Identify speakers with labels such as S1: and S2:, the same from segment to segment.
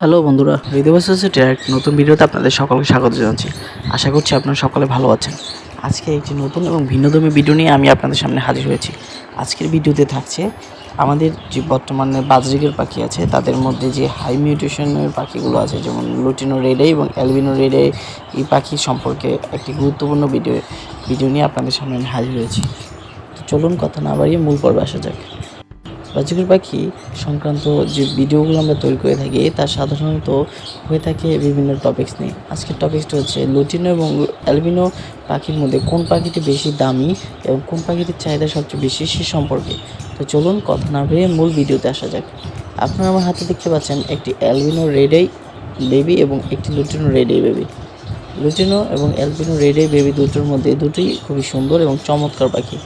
S1: Hello বন্ধুরা, হৃদয় সোসাইটির এক নতুন ভিডিওতে আপনাদের সকলকে স্বাগত জানাচ্ছি। আশা করছি আপনারা সকলে ভালো আছেন। আজকে একটি নতুন এবং ভিন্নধর্মী ভিডিও নিয়ে আমি আপনাদের সামনে হাজির হয়েছি। আজকের ভিডিওতে থাকছে আমাদের যে বর্তমানে বাজরিকের পাখি আছে, তাদের মধ্যে যে হাই মিউটেশনের পাখিগুলো আছে, যেমন লুটিনো রেডে এবং অ্যালবিনো রেডে, এই পাখি সম্পর্কে একটি গুরুত্বপূর্ণ ভিডিও ভিডিও নিয়ে আপনাদের সামনে আমি হাজির হয়েছি। চলুন কথা না বাড়িয়ে মূল পর্বে আসা যাক। বাজিকর পাখি সংক্রান্ত যে ভিডিওগুলো আমরা তৈরি করে থাকি, তা সাধারণত হয়ে থাকে বিভিন্ন টপিকস নিয়ে। আজকের টপিকসটা হচ্ছে লুটিনো এবং অ্যালবিনো পাখির মধ্যে কোন পাখিটি বেশি দামি এবং কোন পাখিটির চাহিদা সবচেয়ে বেশি সে সম্পর্কে। তো চলুন কথা না ভেবে মূল ভিডিওতে আসা যাক। আপনারা আমার হাতে দেখতে পাচ্ছেন একটি অ্যালবিনো রেডাই বেবি এবং একটি lutino red eye baby. Lutino এবং অ্যালবিনো রেডে বেবি দুটোর মধ্যে দুটোই খুবই সুন্দর এবং চমৎকার পাখি।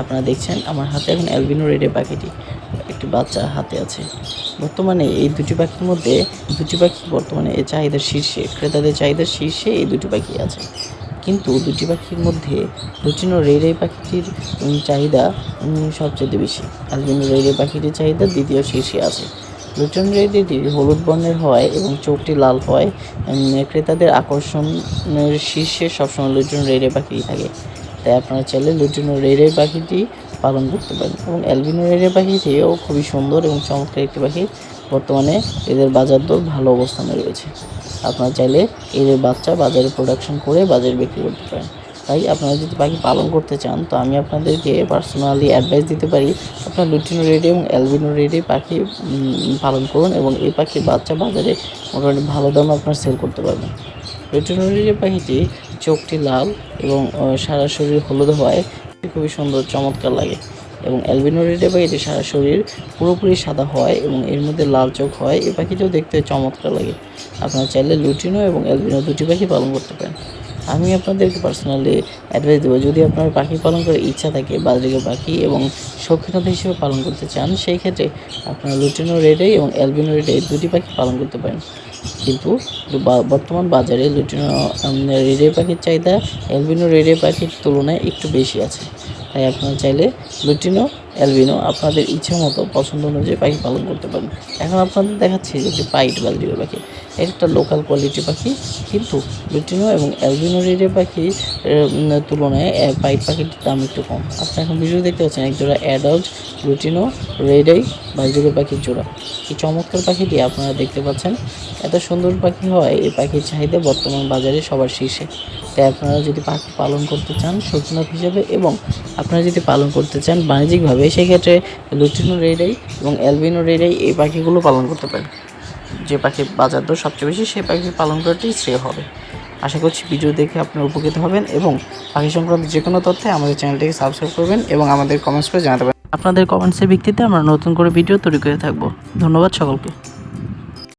S1: আপনারা দেখছেন আমার হাতে এখন অ্যালবিনো রেডে পাখিটি। একটি বাচ্চা হাতে আছে। বর্তমানে এই দুটি পাখির মধ্যে দুটি পাখি বর্তমানে এই চাহিদার শীর্ষে, ক্রেতাদের চাহিদার শীর্ষে এই দুটি পাখি আছে। কিন্তু দুটি পাখির মধ্যে লুটিনো রেডে পাখিটির চাহিদা সবচেয়ে বেশি। অ্যালবিনো রেডে পাখিটির চাহিদা দ্বিতীয় শীর্ষে আছে। লুটন রেডিটি হলুদ বর্ণের হয় এবং চোখটি লাল হয়। ক্রেতাদের আকর্ষণের শীর্ষে সবসময় লুটন রেডে পাখি থাকে। তাই আপনারা চাইলে লুটিনো রেডে পাখিটি পালন করতে পারেন এবং অ্যালবিনো রেডে পাখিটিও খুবই সুন্দর এবং চমৎকার একটি পাখি। বর্তমানে এদের বাজার দর ভালো অবস্থানে রয়েছে। আপনারা চাইলে এদের বাচ্চা বাজারে প্রোডাকশন করে বাজারে বিক্রি করতে পারেন। তাই আপনারা যদি পাখি পালন করতে চান, তো আমি আপনাদেরকে পার্সোনালি অ্যাডভাইস দিতে পারি, আপনার লুটিনো রেডি এবং অ্যালবিনো রেডি পাখি পালন করুন এবং এই পাখির বাচ্চা বাজারে মোটামুটি ভালো দামে আপনার সেল করতে পারবেন। লুটিনো রেডি পাখিটি চোখটি লাল এবং সারা শরীর হলুদ হয় খুবই সুন্দর, চমৎকার লাগে এবং অ্যালবিনো রেডে পাখিটি সারা শরীর পুরোপুরি সাদা হয় এবং এর মধ্যে লাল চোখ হয়। এ পাখিটিও দেখতে চমৎকার লাগে। আপনারা চাইলে লুটিনো এবং অ্যালবিনো দুটি পাখি পালন করতে পারেন। আমি আপনাদেরকে পার্সোনালি অ্যাডভাইস দেবো, যদি আপনার পাখি পালন করার ইচ্ছা থাকে বাজরিকা পাখি এবং শৌখিনতা হিসেবে পালন করতে চান, সেই ক্ষেত্রে আপনারা লুটিনো রেডে এবং অ্যালবিনো রেডে দুটি পাখি পালন করতে পারেন। কিন্তু বর্তমান বাজারে লুটিনো রেডে পাখির চাহিদা অ্যালবিনো রেডে পাখির তুলনায় একটু বেশি আছে। তাই আপনারা চাইলে লুটিনো অ্যালবিনো আপনাদের ইচ্ছা মতো পছন্দ অনুযায়ী পাখি পালন করতে পারেন এখন আপনাদের দেখাচ্ছি যে একটি পাইট বাজরিকা পাখি একটা লোকাল কোয়ালিটি পাখি কিন্তু লুটিনো এবং অ্যালবিনো রেডে পাখি উম, তুলনায় পাইট পাখিটির দাম একটু কম। আপনি এখন ভিডিও দেখতে পাচ্ছেন এক জোড়া অ্যাডাল্ট লুটিনো রেডাই বাজরিকা পাখির জোড়া। এই চমৎকার পাখিটি আপনারা দেখতে পাচ্ছেন। এত সুন্দর পাখি হয় এই পাখির চাহিদা বর্তমান বাজারে সবার শীর্ষে। তাই আপনারা যদি পাখি পালন করতে চান শৌখিনত হিসেবে এবং আপনারা যদি পালন করতে চান বাণিজ্যিকভাবে সেক্ষেত্রে লুচিনো রেডাই এবং অ্যালবিনো রেডাই এই পাখিগুলো পালন করতে পারে। যে পাখি বাজার দর সবচেয়ে বেশি সেই পাখি পালন করাটাই শ্রেয় হবে। আশা করছি ভিডিও দেখে আপনারা উপকৃত হবেন এবং পাখি সংক্রান্ত যে কোনো তথ্যে আমাদের চ্যানেলটিকে সাবস্ক্রাইব করবেন এবং আমাদের কমেন্টস করে জানাতে পারেন। আপনাদের কমেন্টসের ভিত্তিতে আমরা নতুন করে ভিডিও তৈরি করে থাকব। ধন্যবাদ সকলকে।